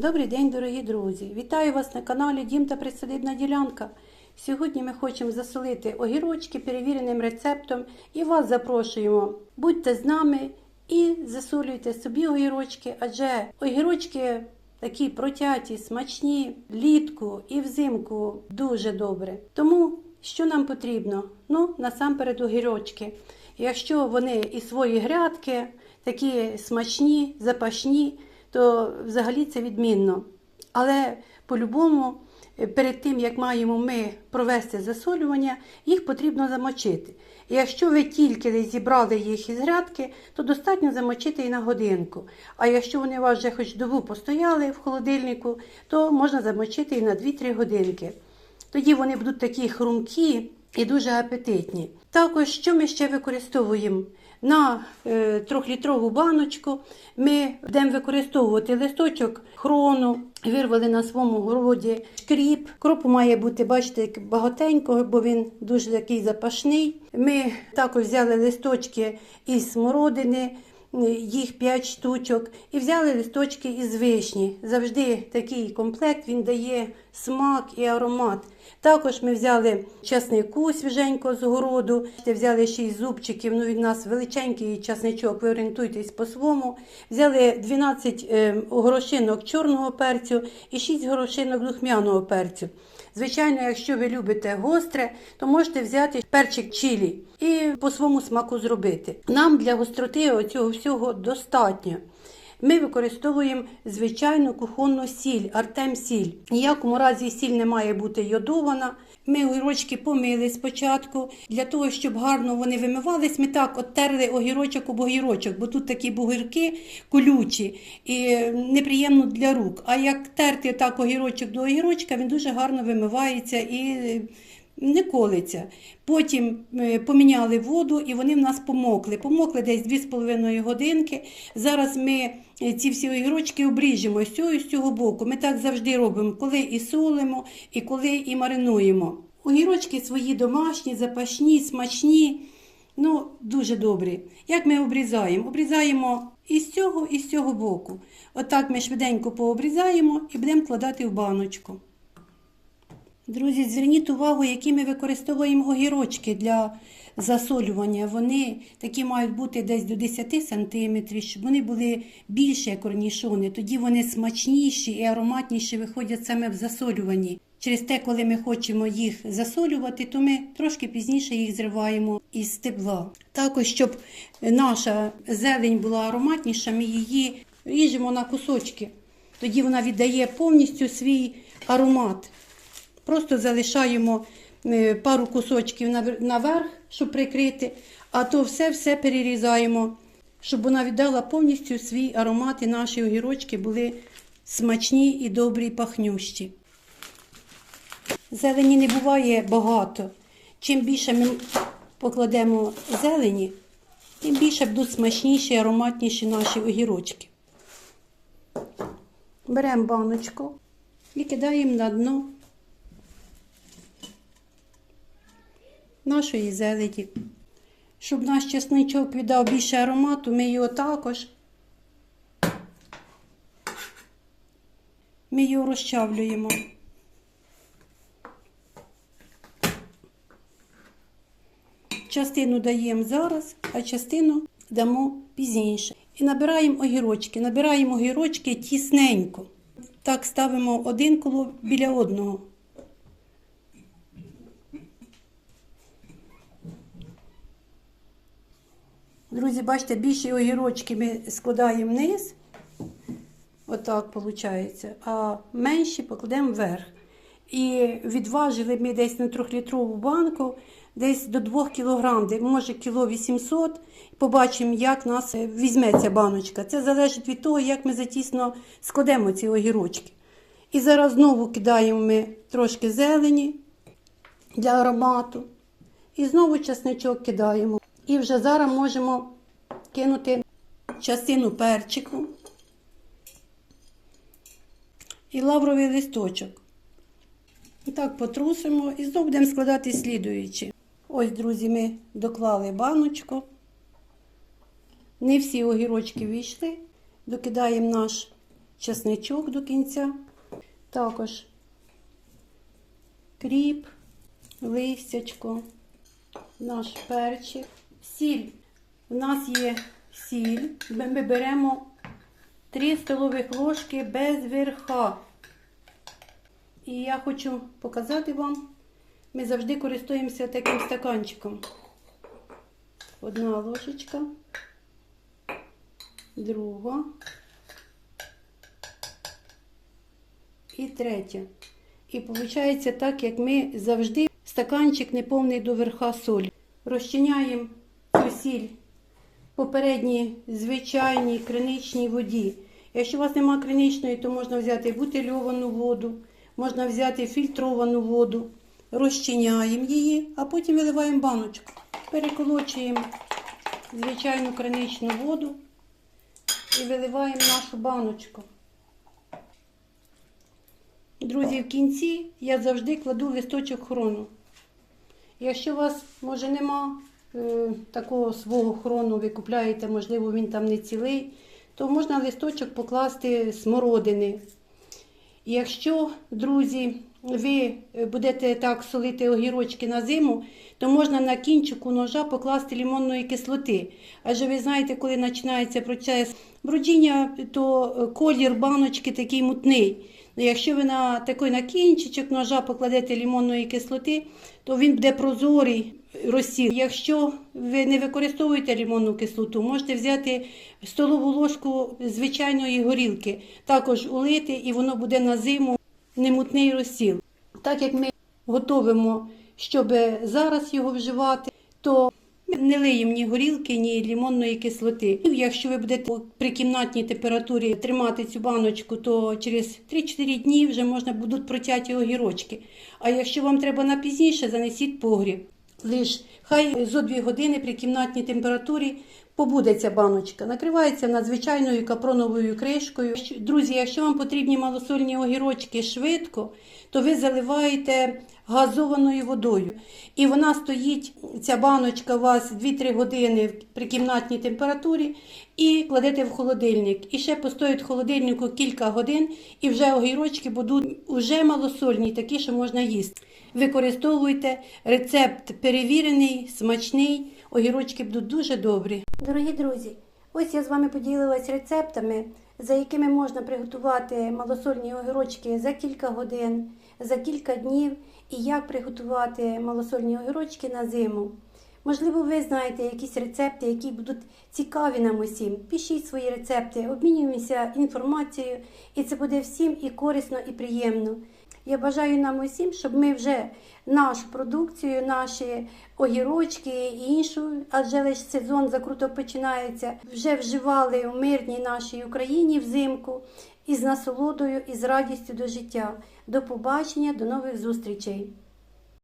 Добрий день, дорогі друзі! Вітаю вас на каналі Дім та Присадибна ділянка. Сьогодні ми хочемо засолити огірочки перевіреним рецептом і вас запрошуємо. Будьте з нами і засолюйте собі огірочки, адже огірочки такі протяті, смачні, влітку і взимку дуже добре. Тому що нам потрібно? Ну, насамперед огірочки. Якщо вони і свої грядки, такі смачні, запашні, то взагалі це відмінно. Але по-любому, е, перед тим, як маємо ми провести засолювання, їх потрібно замочити. І якщо ви тільки зібрали їх із грядки, то достатньо замочити і на годинку. А якщо вони у вас вже хоч добу постояли в холодильнику, то можна замочити і на 2-3 годинки. Тоді вони будуть такі хрумкі і дуже апетитні. Також, що ми ще використовуємо? На е, трьохлітрову баночку ми будемо використовувати листочок хрону, вирвали на своєму городі кріп. Кропу має бути, бачите, багатенько, бо він дуже такий запашний. Ми також взяли листочки із смородини, їх 5 штучок, і взяли листочки із вишні. Завжди такий комплект він дає смак і аромат. Також ми взяли часнику свіженько з городу, взяли 6 зубчиків, ну від нас величенький часничок, ви орієнтуйтесь по-своєму. Взяли 12 е, горошинок чорного перцю і 6 горошинок духмяного перцю. Звичайно, якщо ви любите гостре, то можете взяти перчик чилі і по своєму смаку зробити. Нам для гостроти цього всього достатньо. Ми використовуємо звичайну кухонну сіль, артем сіль. Ніякому разі сіль не має бути йодована. Ми огірочки помили спочатку. Для того, щоб гарно вони вимивались, ми так оттерли огірочок об огірочок, бо тут такі бугирки колючі і неприємно для рук. А як терти так огірочок до огірочка, він дуже гарно вимивається і не колиться. Потім е, поміняли воду і вони в нас помокли. Помокли десь 2,5 годинки. Зараз ми е, ці всі огірочки обріжемо з цього і з цього боку. Ми так завжди робимо, коли і солимо, і коли і маринуємо. Огірочки свої домашні, запашні, смачні, ну дуже добрі. Як ми обрізаємо? Обрізаємо і з цього, і з цього боку. Отак ми швиденько пообрізаємо і будемо кладати в баночку. Друзі, зверніть увагу, які ми використовуємо огірочки для засолювання. Вони такі мають бути десь до 10 см, щоб вони були більше корнішони. Тоді вони смачніші і ароматніші виходять саме в засолюванні. Через те, коли ми хочемо їх засолювати, то ми трошки пізніше їх зриваємо із стебла. Також, щоб наша зелень була ароматніша, ми її ріжемо на кусочки. Тоді вона віддає повністю свій аромат. Просто залишаємо е, пару кусочків наверх, щоб прикрити, а то все-все перерізаємо, щоб вона віддала повністю свій аромат і наші огірочки були смачні і добрі, і пахнющі. Зелені не буває багато. Чим більше ми покладемо зелені, тим більше будуть смачніші, і ароматніші наші огірочки. Беремо баночку і кидаємо на дно. Нашої зелені. Щоб наш чесничок віддав більше аромату, ми його також ми його розчавлюємо. Частину даємо зараз, а частину дамо пізніше. І набираємо огірочки. Набираємо огірочки тісненько. Так ставимо один коло біля одного. Друзі, бачите, більші огірочки ми складаємо вниз. Отак виходить. А менші покладемо вверх. І відважили ми десь на трьохлітрову банку, десь до 2 кг, може кіло 800 Побачимо, як нас візьметься баночка. Це залежить від того, як ми затісно складемо ці огірочки. І зараз знову кидаємо ми трошки зелені для аромату. І знову часничок кидаємо. І вже зараз можемо кинути частину перчику і лавровий листочок. І так потрусимо і знову будемо складати слідуючі. Ось, друзі, ми доклали баночку. Не всі огірочки війшли. Докидаємо наш чесничок до кінця. Також кріп, листячко, наш перчик, сіль. У нас є сіль. Ми беремо 3 столових ложки без верха. І я хочу показати вам, ми завжди користуємося таким стаканчиком. Одна ложечка, друга і третя. І виходить так, як ми завжди стаканчик неповний до верха солі. Розчиняємо сіль попередній звичайній криничній воді. Якщо у вас немає криничної, то можна взяти бутильовану воду, можна взяти фільтровану воду, розчиняємо її, а потім виливаємо баночку. Переколочуємо звичайну криничну воду і виливаємо нашу баночку. Друзі, в кінці я завжди кладу листочок хрону. Якщо у вас, може, нема такого свого хрону, ви купляєте, можливо, він там не цілий, то можна листочок покласти смородини. Якщо, друзі, ви будете так солити огірочки на зиму, то можна на кінчику ножа покласти лимонної кислоти. Адже ви знаєте, коли починається процес брудіння, то е, колір баночки такий мутний. Якщо ви на такий на кінчичок ножа покладете лимонної кислоти, то він буде прозорий розсіл. Якщо ви не використовуєте лимонну кислоту, можете взяти столову ложку звичайної горілки, також улити, і воно буде на зиму немутний розсіл. Так як ми готовимо, щоб зараз його вживати, то не лиємо ні горілки, ні лимонної кислоти. Якщо ви будете при кімнатній температурі тримати цю баночку, то через 3-4 дні вже можна будуть протяті огірочки. А якщо вам треба на пізніше, занесіть погріб. Лиш хай зо дві години при кімнатній температурі побуде ця баночка. Накривається надзвичайною капроновою кришкою. Друзі, якщо вам потрібні малосольні огірочки швидко, то ви заливаєте газованою водою. І вона стоїть, ця баночка у вас 2-3 години при кімнатній температурі і кладете в холодильник. І ще постоїть в холодильнику кілька годин, і вже огірочки будуть уже малосольні, такі, що можна їсти. Використовуйте рецепт перевірений, смачний, огірочки будуть дуже добрі. Дорогі друзі, ось я з вами поділилась рецептами, за якими можна приготувати малосольні огірочки за кілька годин, за кілька днів, і як приготувати малосольні огірочки на зиму. Можливо, ви знаєте якісь рецепти, які будуть цікаві нам усім. Пишіть свої рецепти, обмінюємося інформацією, і це буде всім і корисно, і приємно. Я бажаю нам усім, щоб ми вже нашу продукцію, наші огірочки і іншу, адже лише сезон закруто починається, вже вживали у мирній нашій Україні взимку із насолодою і з радістю до життя. До побачення, до нових зустрічей!